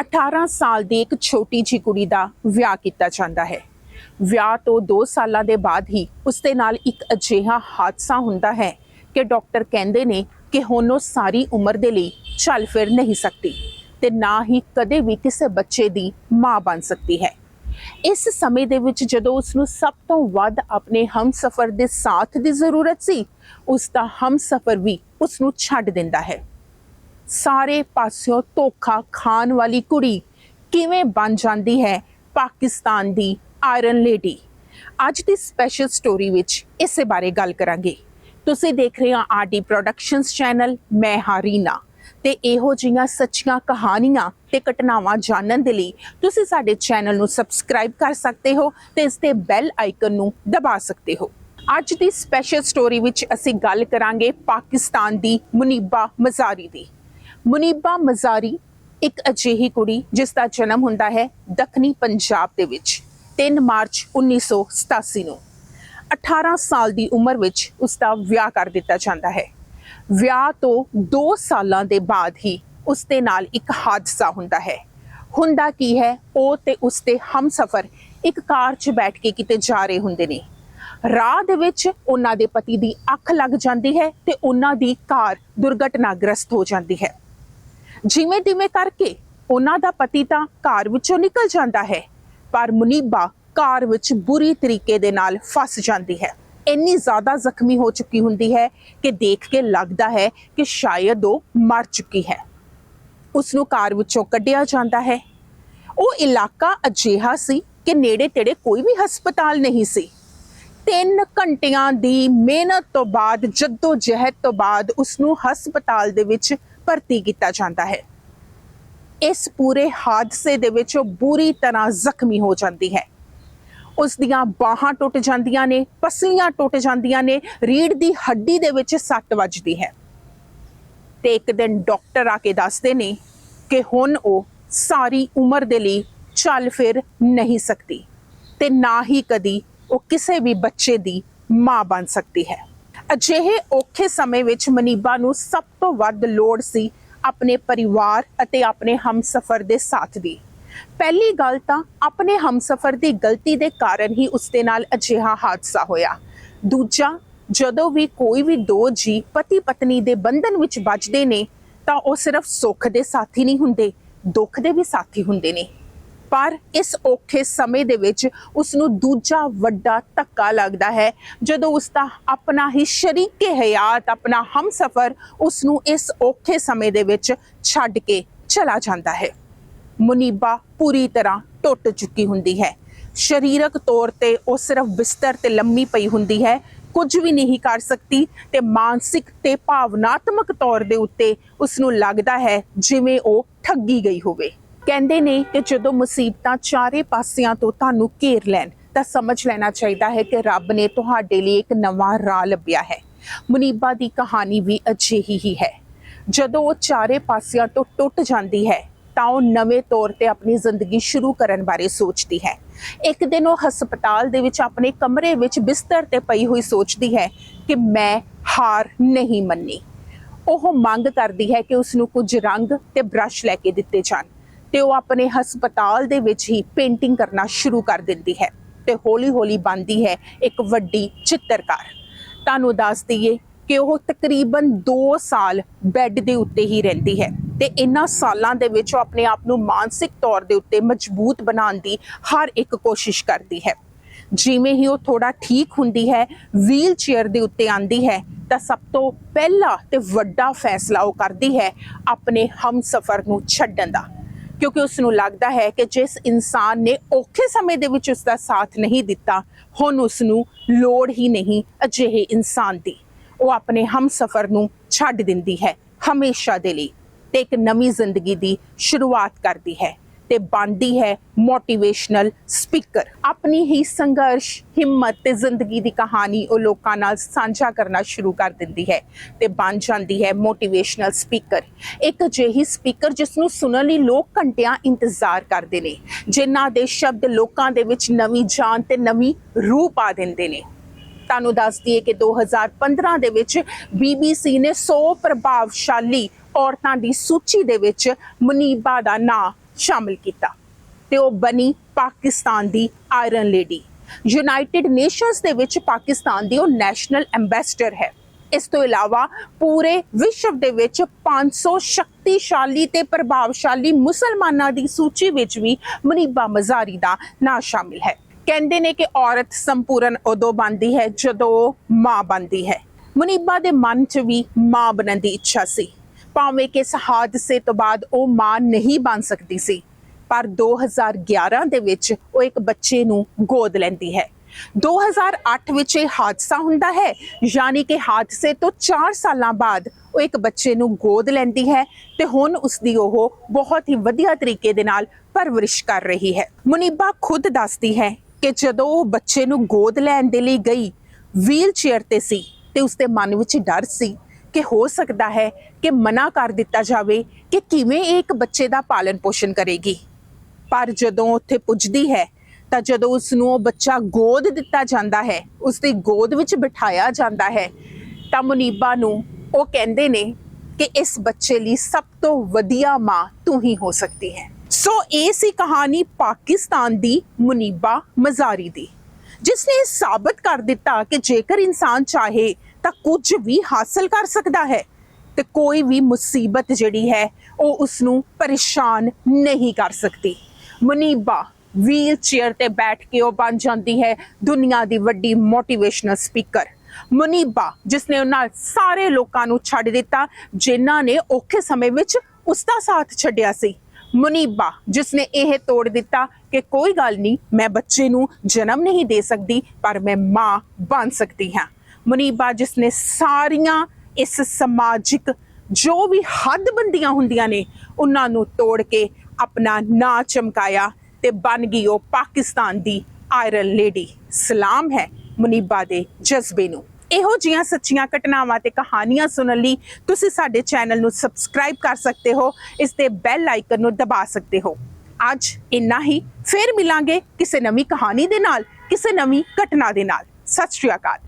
18 ਸਾਲ ਦੀ ਇੱਕ ਛੋਟੀ ਜਿਹੀ ਕੁੜੀ ਦਾ ਵਿਆਹ ਕੀਤਾ ਜਾਂਦਾ ਹੈ। ਵਿਆਹ ਤੋਂ 2 ਸਾਲਾਂ ਦੇ ਬਾਅਦ ਹੀ ਉਸ ਦੇ ਨਾਲ ਇੱਕ ਅਜਿਹਾ ਹਾਦਸਾ ਹੁੰਦਾ ਹੈ ਕਿ ਡਾਕਟਰ ਕਹਿੰਦੇ ਨੇ ਕਿ ਹੁਣ ਉਹ ਸਾਰੀ ਉਮਰ ਦੇ ਲਈ ਚੱਲ ਫਿਰ ਨਹੀਂ ਸਕਦੀ ਤੇ ਨਾ ਹੀ ਕਦੇ ਵੀ ਕਿਸੇ ਬੱਚੇ ਦੀ ਮਾਂ ਬਣ ਸਕਦੀ ਹੈ। ਇਸ ਸਮੇਂ ਦੇ ਵਿੱਚ ਜਦੋਂ ਉਸ ਨੂੰ ਸਭ ਤੋਂ ਵੱਧ ਆਪਣੇ ਹਮਸਫਰ ਦੇ ਸਾਥ ਦੀ ਜ਼ਰੂਰਤ ਸੀ, ਉਸ ਦਾ ਹਮਸਫਰ ਵੀ ਉਸ ਨੂੰ ਛੱਡ ਦਿੰਦਾ ਹੈ। ਸਾਰੇ ਪਾਸਿਓਂ ਧੋਖਾ ਖਾਣ ਵਾਲੀ ਕੁੜੀ ਕਿਵੇਂ ਬਣ ਜਾਂਦੀ ਹੈ ਪਾਕਿਸਤਾਨ ਦੀ ਆਇਰਨ ਲੇਡੀ? ਅੱਜ ਦੀ ਸਪੈਸ਼ਲ ਸਟੋਰੀ ਵਿੱਚ ਇਸੇ ਬਾਰੇ ਗੱਲ ਕਰਾਂਗੇ। ਤੁਸੀਂ ਦੇਖ ਰਹੇ ਹੋ ਆਰਡੀ ਪ੍ਰੋਡਕਸ਼ਨਸ ਚੈਨਲ ਮੈਂ ਹਾਂ ਰੀਨਾ। ਤੇ ਇਹੋ ਜਿਹੀਆਂ ਸੱਚੀਆਂ ਕਹਾਣੀਆਂ ਤੇ ਘਟਨਾਵਾਂ ਜਾਣਨ ਦੇ ਲਈ ਤੁਸੀਂ ਸਾਡੇ ਚੈਨਲ ਨੂੰ ਸਬਸਕ੍ਰਾਈਬ ਕਰ ਸਕਦੇ ਹੋ ਤੇ ਇਸ ਤੇ ਬੈਲ ਆਈਕਨ ਨੂੰ ਦਬਾ ਸਕਦੇ ਹੋ। ਅੱਜ ਦੀ ਸਪੈਸ਼ਲ ਸਟੋਰੀ ਵਿੱਚ ਅਸੀਂ ਗੱਲ ਕਰਾਂਗੇ ਪਾਕਿਸਤਾਨ ਦੀ ਮੁਨੀਬਾ ਮਜ਼ਾਰੀ ਦੀ। ਮੁਨੀਬਾ ਮਜ਼ਾਰੀ ਇੱਕ ਅਜਿਹੀ ਕੁੜੀ ਜਿਸ ਦਾ ਜਨਮ ਹੁੰਦਾ ਹੈ ਦੱਖਣੀ ਪੰਜਾਬ ਦੇ ਵਿੱਚ 3 ਮਾਰਚ 1987 ਨੂੰ। 18 ਸਾਲ ਦੀ ਉਮਰ ਵਿੱਚ ਉਸ ਦਾ ਵਿਆਹ ਕਰ ਦਿੱਤਾ ਜਾਂਦਾ ਹੈ। ਵਿਆਹ ਤੋਂ 2 ਸਾਲਾਂ ਦੇ ਬਾਅਦ ਹੀ ਉਸ ਦੇ ਨਾਲ ਇੱਕ ਹਾਦਸਾ ਹੁੰਦਾ ਹੈ। ਹੁੰਦਾ ਕੀ ਹੈ, ਉਹ ਤੇ ਉਸ ਦੇ ਹਮਸਫਰ ਇੱਕ ਕਾਰ 'ਚ ਬੈਠ ਕੇ ਕਿਤੇ ਜਾ ਰਹੇ ਹੁੰਦੇ ਨੇ। ਰਾਹ ਦੇ ਵਿੱਚ ਉਹਨਾਂ ਦੇ ਪਤੀ ਦੀ ਅੱਖ ਲੱਗ ਜਾਂਦੀ ਹੈ ਤੇ ਉਹਨਾਂ ਦੀ ਕਾਰ ਦੁਰਘਟਨਾਗ੍ਰਸਤ ਹੋ ਜਾਂਦੀ ਹੈ। ਜਿਵੇਂ ਤਿਵੇਂ ਕਰਕੇ ਉਹਨਾਂ ਦਾ ਪਤੀ ਤਾਂ ਘਰ ਵਿੱਚੋਂ ਨਿਕਲ ਜਾਂਦਾ ਹੈ, ਪਰ ਮੁਨੀਬਾ ਘਰ ਵਿੱਚ ਬੁਰੀ ਤਰੀਕੇ ਦੇ ਨਾਲ ਫਸ ਜਾਂਦੀ ਹੈ। ਇੰਨੀ ਜ਼ਿਆਦਾ ਜ਼ਖਮੀ ਹੋ ਚੁੱਕੀ ਹੁੰਦੀ ਹੈ ਕਿ ਦੇਖ ਕੇ ਲੱਗਦਾ ਹੈ ਕਿ ਸ਼ਾਇਦ ਉਹ ਮਰ ਚੁੱਕੀ ਹੈ। ਉਸ ਨੂੰ ਕਾਰ ਵਿੱਚੋਂ ਕੱਢਿਆ ਜਾਂਦਾ ਹੈ। ਉਹ ਇਲਾਕਾ ਅਜਿਹਾ ਸੀ ਕਿ ਨੇੜੇ ਤੇੜੇ ਕੋਈ ਵੀ ਹਸਪਤਾਲ ਨਹੀਂ ਸੀ। 3 ਘੰਟਿਆਂ ਦੀ ਮਿਹਨਤ ਤੋਂ ਬਾਅਦ ਜੱਦੋ ਜਹਿਦ ਤੋਂ ਬਾਅਦ ਉਸ ਨੂੰ ਹਸਪਤਾਲ ਦੇ ਵਿੱਚ ਭਰਤੀ ਕੀਤਾ ਜਾਂਦਾ ਹੈ। ਇਸ ਪੂਰੇ ਹਾਦਸੇ ਦੇ ਵਿੱਚ ਉਹ ਬੁਰੀ ਤਰ੍ਹਾਂ ਜ਼ਖਮੀ ਹੋ ਜਾਂਦੀ ਹੈ। ਉਸ ਦੀਆਂ ਬਾਹਾਂ ਟੁੱਟ ਜਾਂਦੀਆਂ ਨੇ ਪਸਲੀਆਂ ਟੁੱਟ ਜਾਂਦੀਆਂ ਨੇ ਰੀੜ ਦੀ ਹੱਡੀ ਦੇ ਵਿੱਚ ਸੱਟ ਵੱਜਦੀ ਹੈ। ਤੇ ਇੱਕ ਦਿਨ ਡਾਕਟਰ ਆ ਕੇ ਦੱਸਦੇ ਨੇ ਕਿ ਹੁਣ ਉਹ ਸਾਰੀ ਉਮਰ ਦੇ ਲਈ ਚੱਲ ਫਿਰ ਨਹੀਂ ਸਕਦੀ ਤੇ ਨਾ ਹੀ ਕਦੀ ਉਹ ਕਿਸੇ ਵੀ ਬੱਚੇ ਦੀ ਮਾਂ ਬਣ ਸਕਦੀ ਹੈ। ਅਜਿਹੇ ਔਖੇ ਸਮੇਂ ਵਿੱਚ ਮਨੀਬਾ ਨੂੰ ਸਭ ਤੋਂ ਵੱਧ ਲੋੜ ਸੀ ਆਪਣੇ ਪਰਿਵਾਰ ਅਤੇ ਆਪਣੇ ਹਮਸਫਰ ਦੇ ਸਾਥ ਦੀ। ਪਹਿਲੀ ਗੱਲ ਤਾਂ ਆਪਣੇ ਹਮਸਫਰ ਦੀ ਗਲਤੀ ਦੇ ਕਾਰਨ ਹੀ ਉਸਦੇ ਨਾਲ ਅਜਿਹਾ ਹਾਦਸਾ ਹੋਇਆ। ਦੂਜਾ, ਜਦੋਂ ਵੀ ਕੋਈ ਵੀ ਦੋ ਜੀ ਪਤੀ ਪਤਨੀ ਦੇ ਬੰਧਨ ਵਿੱਚ ਵੱਜਦੇ ਨੇ, ਤਾਂ ਉਹ ਸਿਰਫ ਸੁੱਖ ਦੇ ਸਾਥੀ ਨਹੀਂ ਹੁੰਦੇ, ਦੁੱਖ ਦੇ ਵੀ ਸਾਥੀ ਹੁੰਦੇ ਨੇ। ਪਰ ਇਸ ਔਖੇ ਸਮੇਂ ਦੇ ਵਿੱਚ ਉਸ ਨੂੰ ਦੂਜਾ ਵੱਡਾ ਧੱਕਾ ਲੱਗਦਾ ਹੈ। ਜਦੋਂ ਉਸ ਦਾ ਆਪਣਾ ਹੀ ਸ਼ਰੀਕੇ ਹਯਾਤ, ਆਪਣਾ ਹਮਸਫਰ ਉਸ ਨੂੰ ਇਸ ਔਖੇ ਸਮੇਂ ਦੇ ਵਿੱਚ ਛੱਡ ਕੇ ਚਲਾ ਜਾਂਦਾ ਹੈ। ਮੁਨੀਬਾ ਪੂਰੀ ਤਰ੍ਹਾਂ ਟੁੱਟ ਚੁੱਕੀ ਹੁੰਦੀ ਹੈ। ਸਰੀਰਕ ਤੌਰ ਤੇ ਉਹ ਸਿਰਫ ਬਿਸਤਰ ਤੇ ਲੰਮੀ ਪਈ ਹੁੰਦੀ ਹੈ। ਕੁਝ ਵੀ ਨਹੀਂ ਕਰ ਸਕਦੀ ਤੇ ਮਾਨਸਿਕ ਤੇ ਭਾਵਨਾਤਮਕ ਤੌਰ ਦੇ ਉੱਤੇ ਉਸ ਨੂੰ ਲੱਗਦਾ ਹੈ ਜਿਵੇਂ ਉਹ ਠੱਗੀ ਗਈ ਹੋਵੇ। ਕਹਿੰਦੇ ਨੇ ਕਿ ਜਦੋਂ ਮੁਸੀਬਤਾਂ ਚਾਰੇ ਪਾਸਿਆਂ ਤੋਂ ਤੁਹਾਨੂੰ ਘੇਰ ਲੈਣ, ਤਾਂ ਸਮਝ ਲੈਣਾ ਚਾਹੀਦਾ ਹੈ ਕਿ ਰੱਬ ਨੇ ਤੁਹਾਡੇ ਲਈ ਇੱਕ ਨਵਾਂ ਰਾਹ ਲੱਭਿਆ ਹੈ। ਮੁਨੀਬਾ ਦੀ ਕਹਾਣੀ ਵੀ ਅਜਿਹੀ ਹੀ ਹੈ। ਜਦੋਂ ਉਹ ਚਾਰੇ ਪਾਸਿਆਂ ਤੋਂ ਟੁੱਟ ਜਾਂਦੀ ਹੈ, ਤਾਂ ਉਹ ਨਵੇਂ ਤੌਰ ਤੇ ਆਪਣੀ ਜ਼ਿੰਦਗੀ ਸ਼ੁਰੂ ਕਰਨ ਬਾਰੇ ਸੋਚਦੀ ਹੈ। ਇੱਕ ਦਿਨ ਉਹ ਹਸਪਤਾਲ ਦੇ ਵਿੱਚ ਆਪਣੇ ਕਮਰੇ ਵਿੱਚ ਬਿਸਤਰ ਤੇ ਪਈ ਹੋਈ ਸੋਚਦੀ ਹੈ ਕਿ ਮੈਂ ਹਾਰ ਨਹੀਂ ਮੰਨੀ। ਉਹ ਮੰਗ ਕਰਦੀ ਹੈ ਕਿ ਉਸ ਨੂੰ ਕੁਝ ਰੰਗ ਤੇ ਬ੍ਰਸ਼ ਲੈ ਕੇ ਦਿੱਤੇ ਜਾਣ। ਤੇ ਉਹ ਆਪਣੇ ਹਸਪਤਾਲ ਦੇ ਵਿੱਚ ਹੀ ਪੇਂਟਿੰਗ ਕਰਨਾ ਸ਼ੁਰੂ ਕਰ ਦਿੰਦੀ ਹੈ ਤੇ ਹੌਲੀ-ਹੌਲੀ ਬਣਦੀ ਹੈ ਇੱਕ ਵੱਡੀ ਚਿੱਤਰਕਾਰ। ਤੁਹਾਨੂੰ ਦੱਸ ਦਈਏ ਕਿ ਉਹ ਤਕਰੀਬਨ 2 ਸਾਲ ਬੈੱਡ ਦੇ ਉੱਤੇ ਹੀ ਰਹਿੰਦੀ ਹੈ ਤੇ ਇਨ੍ਹਾਂ ਸਾਲਾਂ ਦੇ ਵਿੱਚ ਉਹ ਆਪਣੇ ਆਪ ਨੂੰ ਮਾਨਸਿਕ ਤੌਰ ਦੇ ਉੱਤੇ ਮਜ਼ਬੂਤ ਬਣਾਉਣ ਦੀ ਹਰ ਇੱਕ ਕੋਸ਼ਿਸ਼ ਕਰਦੀ ਹੈ। ਜਿਵੇਂ ਹੀ ਉਹ ਥੋੜਾ ਠੀਕ ਹੁੰਦੀ ਹੈ ਵੀਲ ਚੇਅਰ ਦੇ ਉੱਤੇ ਆਂਦੀ ਹੈ, ਤਾਂ ਸਭ ਤੋਂ ਪਹਿਲਾ ਤੇ ਵੱਡਾ ਫੈਸਲਾ ਉਹ ਕਰਦੀ ਹੈ ਆਪਣੇ ਹਮਸਫਰ ਨੂੰ ਛੱਡਣ ਦਾ। ਕਿਉਂਕਿ ਉਸ ਨੂੰ ਲੱਗਦਾ ਹੈ ਕਿ ਜਿਸ ਇਨਸਾਨ ਨੇ ਔਖੇ ਸਮੇਂ ਦੇ ਵਿੱਚ ਉਸ ਦਾ ਸਾਥ ਨਹੀਂ ਦਿੱਤਾ, ਹੁਣ ਉਸ ਨੂੰ ਲੋੜ ਹੀ ਨਹੀਂ ਅਜਿਹੇ ਇਨਸਾਨ ਦੀ। ਉਹ ਆਪਣੇ ਹਮਸਫਰ ਨੂੰ ਛੱਡ ਦਿੰਦੀ ਹੈ, ਹਮੇਸ਼ਾ ਦੇ ਲਈ ਤੇ ਇੱਕ ਨਵੀਂ ਜ਼ਿੰਦਗੀ ਦੀ ਸ਼ੁਰੂਆਤ ਕਰਦੀ ਹੈ। ਤੇ ਬਣਦੀ ਹੈ ਮੋਟੀਵੇਸ਼ਨਲ ਸਪੀਕਰ ਆਪਣੀ ਹੀ ਸੰਘਰਸ਼, ਹਿੰਮਤ ਤੇ ਜ਼ਿੰਦਗੀ ਦੀ ਕਹਾਣੀ ਉਹ ਲੋਕਾਂ ਨਾਲ ਸਾਂਝਾ ਕਰਨਾ ਸ਼ੁਰੂ ਕਰ ਦਿੰਦੀ ਹੈ ਤੇ ਬਣ ਜਾਂਦੀ ਹੈ ਮੋਟੀਵੇਸ਼ਨਲ ਸਪੀਕਰ ਇੱਕ ਅਜਿਹੀ ਸਪੀਕਰ ਜਿਸ ਨੂੰ ਸੁਣਨ ਲਈ ਲੋਕ ਘੰਟਿਆਂ ਇੰਤਜ਼ਾਰ ਕਰਦੇ ਨੇ, ਜਿਨ੍ਹਾਂ ਦੇ ਸ਼ਬਦ ਲੋਕਾਂ ਦੇ ਵਿੱਚ ਨਵੀਂ ਜਾਨ ਤੇ ਨਵੀਂ ਰੂਹ ਪਾ ਦਿੰਦੇ ਨੇ। ਤੁਹਾਨੂੰ ਦੱਸ ਦਈਏ ਕਿ 2015 ਦੇ ਵਿੱਚ BBC ਨੇ 100 ਪ੍ਰਭਾਵਸ਼ਾਲੀ ਔਰਤਾਂ ਦੀ ਸੂਚੀ ਦੇ ਵਿੱਚ ਮੁਨੀਬਾ ਦਾ ਨਾਂ ਸ਼ਾਮਿਲ ਕੀਤਾ ਤੇ ਉਹ ਬਣੀ ਪਾਕਿਸਤਾਨ ਦੀ ਆਇਰਨ ਲੇਡੀ। ਯੂਨਾਈਟਿਡ ਨੇਸ਼ਨਸ ਦੇ ਵਿੱਚ ਪਾਕਿਸਤਾਨ ਦੀ ਉਹ ਨੈਸ਼ਨਲ ਐਮਬੈਸਡਰ ਹੈ। ਇਸ ਤੋਂ ਇਲਾਵਾ ਪੂਰੇ ਵਿਸ਼ਵ ਦੇ ਵਿੱਚ 500 ਸ਼ਕਤੀਸ਼ਾਲੀ ਤੇ ਪ੍ਰਭਾਵਸ਼ਾਲੀ ਮੁਸਲਮਾਨਾਂ ਦੀ ਸੂਚੀ ਵਿੱਚ ਵੀ ਮਨੀਬਾ ਮਜ਼ਾਰੀ ਦਾ ਨਾਂ ਸ਼ਾਮਿਲ ਹੈ। ਕਹਿੰਦੇ ਨੇ ਕਿ ਔਰਤ ਸੰਪੂਰਨ ਉਦੋਂ ਬਣਦੀ ਹੈ ਜਦੋਂ ਉਹ ਮਾਂ ਬਣਦੀ ਹੈ। ਮਨੀਬਾ ਦੇ ਮਨ 'ਚ ਵੀ ਮਾਂ ਬਣਨ ਦੀ ਇੱਛਾ ਸੀ। ਭਾਵੇਂ ਕਿ ਇਸ ਹਾਦਸੇ ਤੋਂ ਬਾਅਦ ਉਹ ਮਾਂ ਨਹੀਂ ਬਣ ਸਕਦੀ ਸੀ, ਪਰ 2011 ਦੇ ਵਿੱਚ ਉਹ ਇੱਕ ਬੱਚੇ ਨੂੰ ਗੋਦ ਲੈਂਦੀ ਹੈ। 2008 ਵਿੱਚ ਇਹ ਹਾਦਸਾ ਹੁੰਦਾ ਹੈ, ਯਾਨੀ ਕਿ ਹਾਦਸੇ ਤੋਂ 4 ਸਾਲਾਂ ਬਾਅਦ ਉਹ ਇੱਕ ਬੱਚੇ ਨੂੰ ਗੋਦ ਲੈਂਦੀ ਹੈ ਤੇ ਹੁਣ ਉਸ ਦੀ ਉਹ ਬਹੁਤ ਹੀ ਵਧੀਆ ਤਰੀਕੇ ਦੇ ਨਾਲ ਪਰਵਰਿਸ਼ ਕਰ ਰਹੀ ਹੈ। ਮੁਨੀਬਾ ਖੁਦ ਦੱਸਦੀ ਹੈ ਕਿ ਜਦੋਂ ਉਹ ਬੱਚੇ ਨੂੰ ਗੋਦ ਲੈਣ ਦੇ ਲਈ ਗਈ ਵੀਲ ਚੇਅਰ ਤੇ ਸੀ ਤੇ ਉਸਦੇ ਮਨ ਵਿੱਚ ਡਰ ਸੀ ਕਿ ਹੋ ਸਕਦਾ ਹੈ ਕਿ ਮਨਾ ਕਰ ਦਿੱਤਾ ਜਾਵੇ ਕਿ ਕਿਵੇਂ ਇਹ ਇੱਕ ਬੱਚੇ ਦਾ ਪਾਲਣ ਪੋਸ਼ਣ ਕਰੇਗੀ। ਪਰ ਜਦੋਂ ਉੱਥੇ ਪੁੱਜਦੀ ਹੈ, ਤਾਂ ਜਦੋਂ ਉਸ ਨੂੰ ਉਹ ਬੱਚਾ ਗੋਦ ਦਿੱਤਾ ਜਾਂਦਾ ਹੈ ਉਸ ਦੀ ਗੋਦ ਵਿੱਚ ਬਿਠਾਇਆ ਜਾਂਦਾ ਹੈ, ਤਾਂ ਮੁਨੀਬਾ ਨੂੰ ਉਹ ਕਹਿੰਦੇ ਨੇ ਕਿ ਇਸ ਬੱਚੇ ਲਈ ਸਭ ਤੋਂ ਵਧੀਆ ਮਾਂ ਤੂੰ ਹੀ ਹੋ ਸਕਦੀ ਹੈ। ਸੋ ਇਹ ਸੀ ਕਹਾਣੀ ਪਾਕਿਸਤਾਨ ਦੀ ਮੁਨੀਬਾ ਮਜ਼ਾਰੀ ਦੀ ਜਿਸ ਨੇ ਇਹ ਸਾਬਤ ਕਰ ਦਿੱਤਾ ਕਿ ਜੇਕਰ ਇਨਸਾਨ ਚਾਹੇ ਤਾਂ ਕੁਝ ਵੀ ਹਾਸਲ ਕਰ ਸਕਦਾ ਹੈ ਤੇ ਕੋਈ ਵੀ ਮੁਸੀਬਤ ਜਿਹੜੀ ਹੈ, ਉਹ ਉਸ ਨੂੰ ਪਰੇਸ਼ਾਨ ਨਹੀਂ ਕਰ ਸਕਦੀ। ਮੁਨੀਬਾ ਵੀਲ ਚੇਅਰ ਤੇ ਬੈਠ ਕੇ ਉਹ ਬਣ ਜਾਂਦੀ ਹੈ ਦੁਨੀਆ ਦੀ ਵੱਡੀ ਮੋਟੀਵੇਸ਼ਨਲ ਸਪੀਕਰ। ਮੁਨੀਬਾ ਜਿਸ ਨੇ ਉਹਨਾਂ ਸਾਰੇ ਲੋਕਾਂ ਨੂੰ ਛੱਡ ਦਿੱਤਾ, ਜਿਨ੍ਹਾਂ ਨੇ ਔਖੇ ਸਮੇਂ ਵਿੱਚ ਉਸ ਦਾ ਸਾਥ ਛੱਡਿਆ ਸੀ। ਮੁਨੀਬਾ ਜਿਸ ਨੇ ਇਹ ਤੋੜ ਦਿੱਤਾ ਕਿ ਕੋਈ ਗੱਲ ਨਹੀਂ, ਮੈਂ ਬੱਚੇ ਨੂੰ ਜਨਮ ਨਹੀਂ ਦੇ ਸਕਦੀ, ਪਰ ਮੈਂ ਮਾਂ ਬਣ ਸਕਦੀ ਹਾਂ। ਮੁਨੀਬਾ ਜਿਸ ਨੇ ਸਾਰੀਆਂ ਇਸ ਸਮਾਜਿਕ ਜੋ ਵੀ ਹੱਦਬੰਦੀਆਂ ਹੁੰਦੀਆਂ ਨੇ, ਉਹਨਾਂ ਨੂੰ ਤੋੜ ਕੇ ਆਪਣਾ ਨਾਂ ਚਮਕਾਇਆ ਤੇ ਬਣ ਗਈ ਉਹ ਪਾਕਿਸਤਾਨ ਦੀ ਆਇਰਨ ਲੇਡੀ। ਸਲਾਮ ਹੈ ਮੁਨੀਬਾ ਦੇ ਜਜ਼ਬੇ ਨੂੰ। ਇਹੋ ਜੀਆਂ ਸੱਚੀਆਂ ਘਟਨਾਵਾਂ ਤੇ ਕਹਾਣੀਆਂ ਸੁਣਨ ਲਈ ਤੁਸੀਂ ਸਾਡੇ ਚੈਨਲ ਨੂੰ ਸਬਸਕ੍ਰਾਈਬ ਕਰ ਸਕਦੇ ਹੋ, ਇਸ ਦੇ ਬੈਲ ਆਈਕਨ ਨੂੰ ਦਬਾ ਸਕਦੇ ਹੋ। ਅੱਜ ਇੰਨਾ ਹੀ। ਫਿਰ ਮਿਲਾਂਗੇ ਕਿਸੇ ਨਵੀਂ ਕਹਾਣੀ ਦੇ ਨਾਲ, ਕਿਸੇ ਨਵੀਂ ਘਟਨਾ ਦੇ ਨਾਲ। ਸਤਿ ਸ਼੍ਰੀ ਅਕਾਲ।